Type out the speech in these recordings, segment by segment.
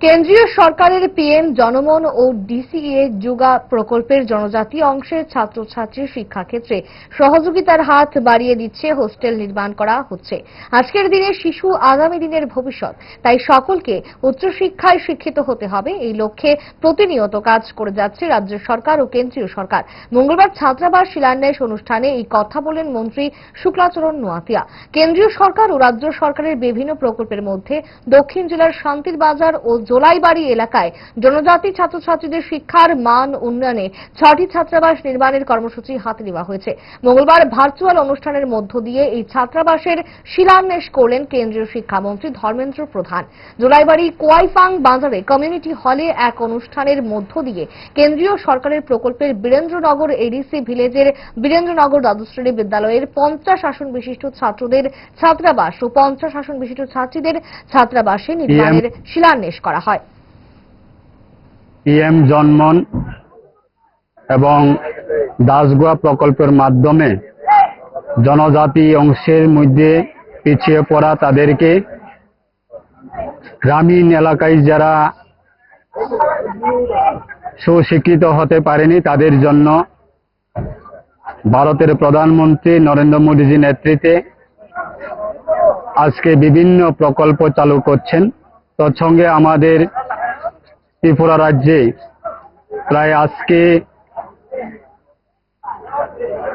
কেন্দ্রীয় সরকারের পিএম জনমন ও ডিসিএ যুগা প্রকল্পের জনজাতি অংশের ছাত্রছাত্রীর শিক্ষাক্ষেত্রে সহযোগিতার হাত বাড়িয়ে দিচ্ছে হোস্টেল নির্মাণ করা হচ্ছে। আজকের দিনে শিশু আগামী দিনের ভবিষ্যৎ, তাই সকলকে উচ্চশিক্ষায় শিক্ষিত হতে হবে এই লক্ষ্যে প্রতিনিয়ত কাজ করে যাচ্ছে রাজ্য সরকার ও কেন্দ্রীয় সরকার। মঙ্গলবার ছাত্রাবাস শিলান্যাস অনুষ্ঠানে এই কথা বলেন মন্ত্রী শুক্লাচরণ নোয়াতিয়া। কেন্দ্রীয় সরকার ও রাজ্য সরকারের বিভিন্ন প্রকল্পের মধ্যে দক্ষিণ জেলার শান্তির বাজার ও জোলাইবাড়ি এলাকায় জনজাতি ছাত্রছাত্রীদের শিক্ষার মান উন্নয়নে ছটি ছাত্রাবাস নির্মাণের কর্মসূচি হাতে নেওয়া হয়েছে। মঙ্গলবার ভার্চুয়াল অনুষ্ঠানের মধ্য দিয়ে এই ছাত্রাবাসের শিলান্যাস করলেন কেন্দ্রীয় শিক্ষামন্ত্রী ধর্মেন্দ্র প্রধান। জোলাইবাড়ি কোয়াইফাং বাজারে কমিউনিটি হলে এক অনুষ্ঠানের মধ্য দিয়ে কেন্দ্রীয় সরকারের প্রকল্পের বীরেন্দ্রনগর এডিসি ভিলেজের বীরেন্দ্রনগর দ্বাদশ শ্রেণি বিদ্যালয়ের পঞ্চাশ আসন বিশিষ্ট ছাত্রদের ছাত্রাবাস ও পঞ্চাশ আসন বিশিষ্ট ছাত্রীদের ছাত্রাবাসে নির্মাণের শিলান্যাস করা হয়। পিএম জন্মন এবং দাসগুয়া প্রকল্পের মাধ্যমে জনজাতি অংশের মধ্যে পিছিয়ে পড়া তাদেরকে গ্রামীণ এলাকায় যারা সুশিক্ষিত হতে পারেনি, তাদের জন্য ভারতের প্রধানমন্ত্রী নরেন্দ্র মোদীজি নেতৃত্বে আজকে বিভিন্ন প্রকল্প চালু করছেন। তৎসঙ্গে আমাদের ত্রিপুরা রাজ্যে প্রায় আজকে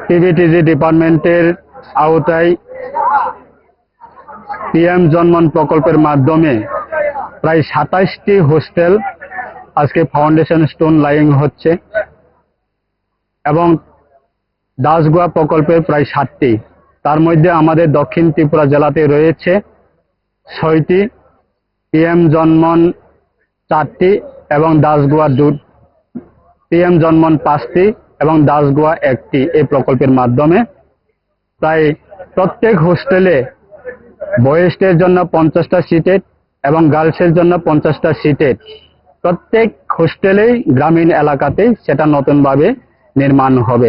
টিভিটিজি ডিপার্টমেন্টের আওতায় পিএম জন্মন প্রকল্পের মাধ্যমে প্রায় সাতাশটি হোস্টেল আজকে ফাউন্ডেশন স্টোন লাইং হচ্ছে এবং দাসগুয়া প্রকল্পের প্রায় ষাটটি তার মধ্যে আমাদের দক্ষিণ ত্রিপুরা জেলাতে রয়েছে ছয়টি। পিএম জন্মন চারটি এবং দাসগুয়া দু পিএম জন্মন পাঁচটি এবং দাসগুয়া একটি এই প্রকল্পের মাধ্যমে। প্রায় প্রত্যেক হোস্টেলে বয়েস্টের জন্য পঞ্চাশটা সিটের এবং গার্লসের জন্য পঞ্চাশটা সিটের প্রত্যেক হোস্টেলেই গ্রামীণ এলাকাতেই সেটা নতুনভাবে নির্মাণ হবে।